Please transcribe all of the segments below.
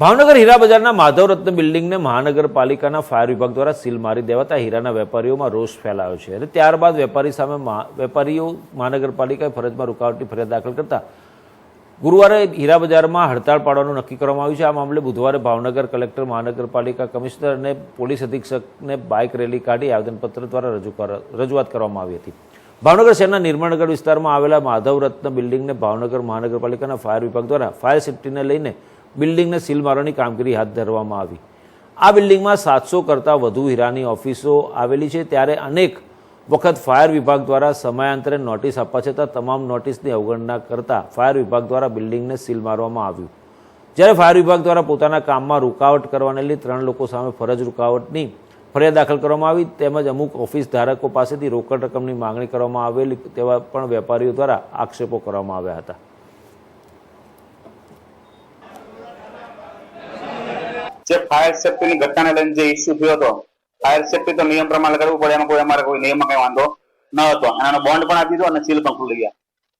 ભાવનગર હીરા બજારના માધવ રત્ન બિલ્ડિંગને મહાનગરપાલિકાના ફાયર વિભાગ દ્વારા સીલ મારી દેવાતા હીરાના વેપારીઓમાં રોષ ફેલાયો છે અને ત્યારબાદ વેપારી સામે વેપારીઓ મહાનગરપાલિકાએ ફરજમાં રૂકાવટની ફરિયાદ દાખલ કરતા ગુરુવારે હીરા બજારમાં હડતાળ પાડવાનું નક્કી કરવામાં આવ્યું છે. આ મામલે બુધવારે ભાવનગર કલેક્ટર, મહાનગરપાલિકા કમિશનર અને પોલીસ અધિક્ષકને બાઇક રેલી કાઢી આવેદનપત્ર દ્વારા રજૂ રજૂઆત કરવામાં આવી હતી. ભાવનગર શહેરના નિર્માણનગર વિસ્તારમાં આવેલા માધવ રત્ન બિલ્ડિંગને ભાવનગર મહાનગરપાલિકાના ફાયર વિભાગ દ્વારા ફાયર સેફટીને લઈને બિલ્ડિંગને સીલ મારવાની કામગીરી હાથ ધરવામાં આવી. આ બિલ્ડિંગમાં સાતસો કરતાં વધુ હીરાની ઓફિસો આવેલી છે. ત્યારે અનેક વખત ફાયર વિભાગ દ્વારા સમયાંતરે નોટિસ આપવા છતાં તમામ નોટિસની અવગણના કરતાં ફાયર વિભાગ દ્વારા બિલ્ડિંગને સીલ મારવામાં આવ્યું. જ્યારે ફાયર વિભાગ દ્વારા પોતાના કામમાં રૂકાવટ કરવાને લઈ ત્રણ લોકો સામે ફરજ રૂકાવટની ફરિયાદ દાખલ કરવામાં આવી. તેમજ અમુક ઓફિસ ધારકો પાસેથી રોકડ રકમની માંગણી કરવામાં આવેલી તેવા પણ વેપારીઓ દ્વારા આક્ષેપો કરવામાં આવ્યા હતા. ફાયર સેફ્ટી ની ઘટનાને લઈને જે ઇસ્યુ થયો હતો ફાયર સેફ્ટી તો નિયમ પ્રમાણે કરવું પડે, એમાં કોઈ અમારે કોઈ નિયમમાં કઈ વાંધો ન હતો. એનો બોન્ડ પણ આપી દીધો અને સીલ પણ ખુલી ગયા.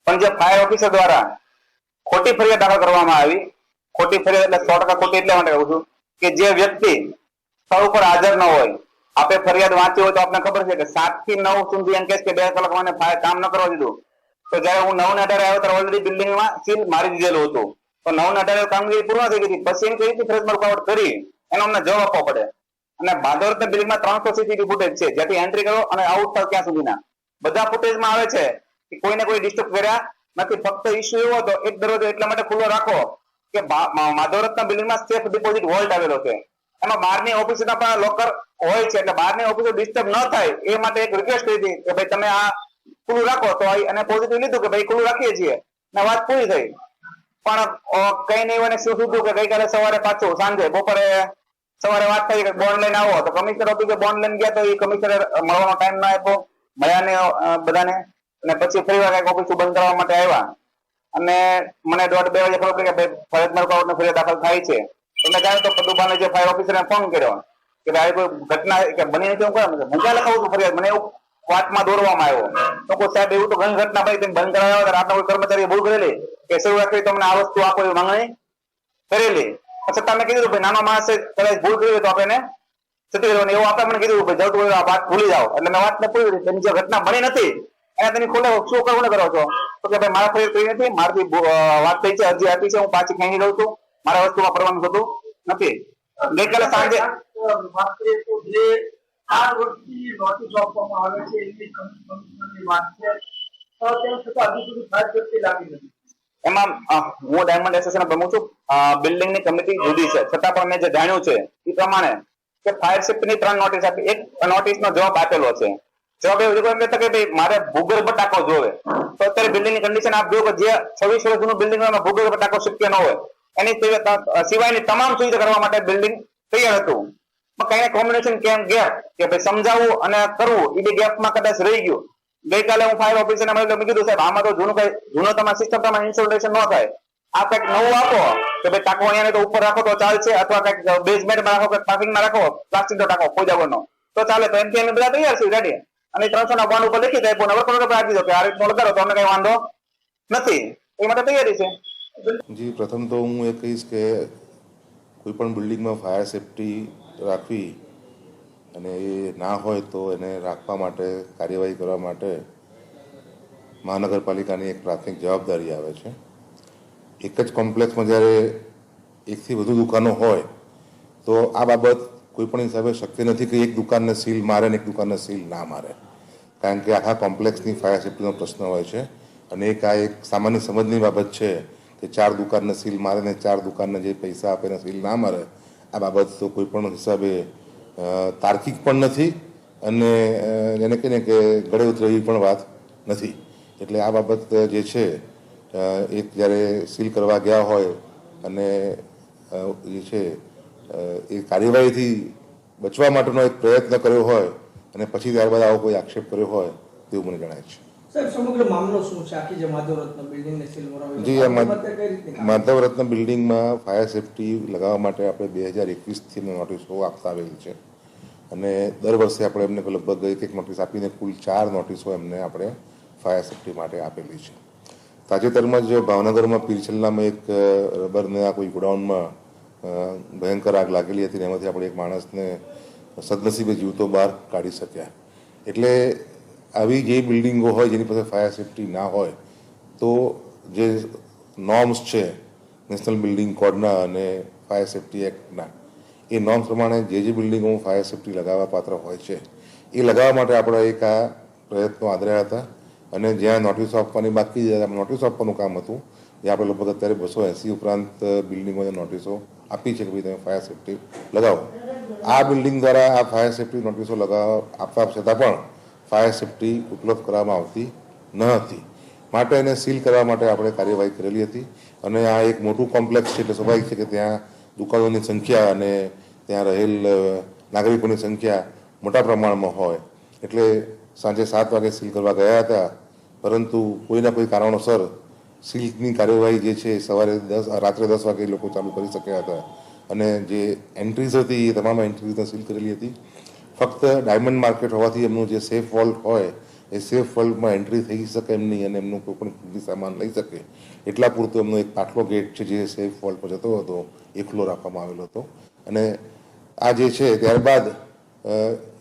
પણ જે ફાયર ઓફિસર દ્વારા ખોટી ફરિયાદ દાખલ કરવામાં આવી, ખોટી ફરિયાદ એટલે સો ટકા ખોટી એટલા માટે કહું છું કે જે વ્યક્તિ સ્થળ ઉપર હાજર ન હોય, આપે ફરિયાદ વાંચી હોય તો આપને ખબર છે કે સાતથી નવ સુધી એમ કે બે કલાક મને ફાયર કામ ન કરવા દીધું. તો જયારે હું નવ ને અઢારે આવ્યો ત્યારે ઓલરેડી બિલ્ડિંગમાં સીલ મારી દીધેલું હતું. તો નવ ને અઢારે કામગીરી પૂર્ણ થઈ ગઈ પછી એમ કઈ ફરજમાં રૂકાવટ કરી એનો અમને જવાબ આપવો પડે. અને ભાદોર બિલ્ડિંગમાં ત્રણસો સીસીટીવી ફૂટેજ છે. જ્યાંથી એન્ટ્રી કરો અને આઉટ થાવ ત્યાં સુધીના. બધા ફૂટેજમાં આવે છે કે કોઈને કોઈ ડિસ્ટર્બ કર્યા નથી. ફક્ત ઇસ્યુ એવો હતો, એક દરવાજો એટલા માટે ખુલ્લો રાખો કે માધવરત્ન બિલ્ડિંગમાં સેફ ડિપોઝિટ વોલ્ટ આવેલો છે. એમાં બહારની ઓફિસના પણ લોકર હોય છે, એટલે બહારની ઓફિસો ડિસ્ટર્બ ન થાય એ માટે એક રિક્વેસ્ટ કરી હતી કે ભાઈ તમે આ ખુલ્લું રાખો તો અને પોઝિટિવ લીધું કે ભાઈ ખુલ્લું રાખીએ છીએ. ને વાત પૂરી થઈ. પણ કઈ નહીં હોય શું શું કે ગઈકાલે સવારે પાછું સાંજે, બપોરે સવારે વાત થઈ કે બોન્ડ લઈને આવો. તો કમિશનર ઓફિસે બોન્ડ લઈને ગયા તો એ કમિશનર મળવાનો ટાઈમ ના આપ્યો. મળ્યા ને બધાને. અને પછી ફરી વાર કંઈક ઓફિસ બંધ કરવા માટે આવ્યા. અને મને દોઢ બે વાગે ખબર પડી કે ભાઈ, ફરજ રૂકાવટનો ફરિયાદ દાખલ થાય છે. તો મેં જાણ્યું તો દુકાને જે ફાયર ઓફિસરને ફોન કર્યો કે ભાઈ કોઈ ઘટના કે બની નથી હું કરે હું લખાવું છું ફરિયાદ. મને એવું વાતમાં દોરવામાં આવ્યો. કોઈ સાહેબ, એવું તો ઘણી ઘટના ભાઈ તમે બંધ કરાવ્યા રાતના કોઈ કર્મચારી ભૂલ કરેલી? કે શરૂઆત કરી તમને આ વસ્તુ આપો એવી માંગણી કરેલી? પછી તમે કીધું ભાઈ, નાનો માણસે કદાચ ભૂલ કરી હોય તો આપણે છૂટી કરવાની. એવું આપણે મને કીધું, ભાઈ જતું આ વાત ભૂલી જાઓ. એટલે મેં વાત ને પૂરી તેની જે ઘટના બની નથી, એના તેની ખોટે શું કરવું ને કરો છો? તો કે, ભાઈ, મારા ફરી કઈ નથી, મારાથી વાત થઈ છે, અરજી આપી છે, હું પાછી ખેંચી લઉં છું. મારા વસ્તુમાં પરવાનું થતું નથી. ગઈકાલે સાંજે ચાર વર્ષથી નોટિસ આપવામાં આવે છે, એની કમિશનરની વાત છે. તેમ છતાં હજુ સુધી ખાસ કરતી લાગી નથી. એમાં હું ડાયમંડ એસોસિએશન પ્રમુખ છું. બિલ્ડિંગની કમિટી જુદી છે. છતાં પણ મેં જે જાણ્યું છે, એ પ્રમાણે કે ફાયર સેફ્ટી ની ત્રણ નોટિસ આપી. એક નોટિસ નો જવાબ આપેલો છે. જવાબ એવું કે ભાઈ મારે ભૂગર્ભ ટાંકો જોવે. તો અત્યારે બિલ્ડિંગની કન્ડિશન આપ કે જે છવ્વીસ વર્ષ જૂનું બિલ્ડિંગ હોય ભૂગર્ભ ટાંકો શક્ય ન હોય. એની સિવાયની તમામ સુવિધા કરવા માટે બિલ્ડિંગ તૈયાર હતું. કઈ કોમ્બિનેશન કેમ ગેપ કે ભાઈ સમજાવવું અને કરવું એ બે ગેપમાં કદાચ રહી ગયું. ગઈકાલે હું ફાયર ઓફિસરને મળ્યો મેં કીધું સાહેબ, આમાં તો જૂનું કઈ, જૂનો તમારા સિસ્ટમ તમારે ઇન્સ્ટોલેશન ન થાય. આ કંઈક નવું આપો, કે ભાઈ ટાંકો અહીંયા તો ઉપર રાખો તો ચાલશે અથવા કંઈક બેઝમેન્ટમાં રાખો કે પાર્કિંગમાં રાખો પ્લાસ્ટિક નો ટાંકો ખોજાવવાનો તો ચાલે, તો એમથી અમે બધા તૈયાર છીએ રેડી અને ત્રણસો ના બોન્ડ ઉપર લખી જાય નવર કરોડ આપી દો કે આ રીતનો લગાડો તો અમને કઈ વાંધો નથી. એ માટે તૈયારી છે. જી, પ્રથમ તો હું એ કહીશ કે કોઈ પણ બિલ્ડિંગમાં ફાયર સેફટી રાખવી અને એ ના હોય તો એને રાખવા માટે, કાર્યવાહી કરવા માટે મહાનગરપાલિકાની એક પ્રાથમિક જવાબદારી આવે છે. એક જ કોમ્પ્લેક્સમાં જ્યારે એકથી વધુ દુકાનો હોય, તો આ બાબત કોઈ પણ હિસાબે શક્ય નથી કે એક દુકાનને સીલ મારે ને એક દુકાનને સીલ ના મારે. કારણ કે આખા કોમ્પ્લેક્સની ફાયર સેફટીનો પ્રશ્ન હોય છે અને એક આ એક સામાન્ય સમજની બાબત છે કે ચાર દુકાનને સીલ મારે ને ચાર દુકાનને જે પૈસા આપે ને સીલ ના મારે, આ બાબત તો કોઈ પણ હિસાબે તાર્કિક પણ નથી અને એને કહીને કે ગળે ઉતરે એવી પણ વાત નથી. એટલે આ બાબત જે છે એ જ્યારે સીલ કરવા ગયા હોય અને જે છે એ કાર્યવાહીથી બચવા માટેનો એક પ્રયત્ન કર્યો હોય અને પછી ત્યારબાદ આવો કોઈ આક્ષેપ કર્યો હોય તેવું મને જણાય છે. જે માધવ રત્ન બિલ્ડિંગને સીલ મરાવી જી આ મા- કઈ રીતની કામ? માધવ રત્ન બિલ્ડિંગમાં ફાયર સેફટી લગાવવા માટે આપણે બે હજાર એકવીસથી નોટિસો આપતા આવેલી છે. અને દર વર્ષે આપણે એમને લગભગ એક એક નોટિસ આપીને કુલ ચાર નોટિસો એમને આપણે ફાયર સેફટી માટે આપેલી છે. તાજેતરમાં જ ભાવનગરમાં પીરછલ્લામાં એક રબરના કોઈ ગોડાઉનમાં ભયંકર આગ લાગેલી હતી એમાંથી આપણે એક માણસને સદનસીબે જીવતો બહાર કાઢી શક્યા. એટલે આવી જે બિલ્ડિંગો હોય, જેની પાસે ફાયર સેફટી ના હોય, તો જે નોર્મ્સ છે નેશનલ બિલ્ડિંગ કોડના અને ફાયર સેફટી એક્ટના એ નોર્મ પ્રમાણે જે જે બિલ્ડિંગોમાં ફાયર સેફટી લગાવવા પાત્ર હોય છે, એ લગાવવા માટે આપણે એક આ પ્રયત્નો આદર્યા હતા. અને જ્યાં નોટિસ આપવાની બાકી નોટિસ આપવાનું કામ હતું જે આપણે લગભગ અત્યારે બસો એંસી ઉપરાંત બિલ્ડિંગોને નોટિસો આપી છે કે ભાઈ તમે ફાયર સેફટી લગાવો. આ બિલ્ડિંગ દ્વારા આ ફાયર સેફટી નોટિસો લગાવવા આપવા છતાં પણ ફાયર સેફટી ઉપલબ્ધ કરવામાં આવતી ન હતી. માટે એને સીલ કરવા માટે આપણે કાર્યવાહી કરેલી હતી. અને આ એક મોટું કોમ્પ્લેક્સ છે એટલે સ્વાભાવિક છે કે ત્યાં દુકાનોની સંખ્યા અને ત્યાં રહેલ નાગરિકોની સંખ્યા મોટા પ્રમાણમાં હોય. એટલે સાંજે સાત વાગે સીલ કરવા ગયા હતા. પરંતુ કોઈના કોઈ કારણોસર સીલની કાર્યવાહી જે છે સવારે દસ રાત્રે દસ વાગે લોકો ચાલુ કરી શક્યા હતા. અને જે એન્ટ્રીઝ હતી એ તમામ એન્ટ્રીઝને સીલ કરેલી હતી. ફક્ત ડાયમંડ માર્કેટ હોવાથી એમનું જે સેફ વોલ્ટ હોય, એ સેફ વોલ્ટમાં એન્ટ્રી થઈ શકે એમ નહીં અને એમનું કોઈ પણ સામાન લઈ શકે. એટલા પૂરતો એમનો એક પાટલો ગેટ છે જે સેફ પર જતો હતો, એ ખુલ્લો રાખવામાં આવેલો હતો. અને આ જે છે, ત્યારબાદ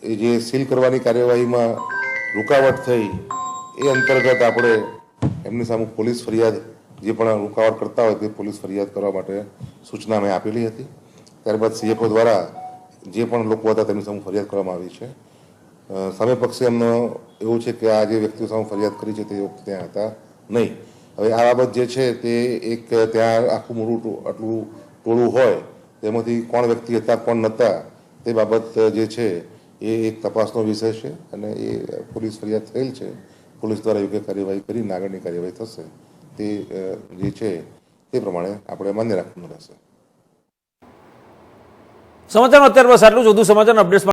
એ જે સીલ કરવાની કાર્યવાહીમાં રૂકાવટ થઈ, એ અંતર્ગત આપણે એમની સામે પોલીસ ફરિયાદ, જે પણ રૂકાવટ કરતા હોય તે પોલીસ ફરિયાદ કરવા માટે સૂચના મેં આપેલી હતી. ત્યારબાદ સીએફઓ દ્વારા જે પણ લોકો હતા તેમની સામે ફરિયાદ કરવામાં આવી છે. સામે પક્ષે એમનો એવું છે કે આ જે વ્યક્તિઓ સામે ફરિયાદ કરી છે તે ત્યાં હતા નહીં. હવે આ બાબત જે છે તે એક ત્યાં આખું મોટું આટલું ટોળું હોય, તેમાંથી કોણ વ્યક્તિ હતા, કોણ નહોતા, તે બાબત જે છે એ એક તપાસનો વિષય છે અને એ પોલીસ ફરિયાદ થયેલ છે. પોલીસ દ્વારા યોગ્ય કાર્યવાહી કરીને આગળની કાર્યવાહી થશે. તે જે છે તે પ્રમાણે આપણે માન્ય રાખવાનું રહેશે. સમાચારમાં અત્યાર બસ આટલું જ. વધુ સમાચાર અપડેટ્સ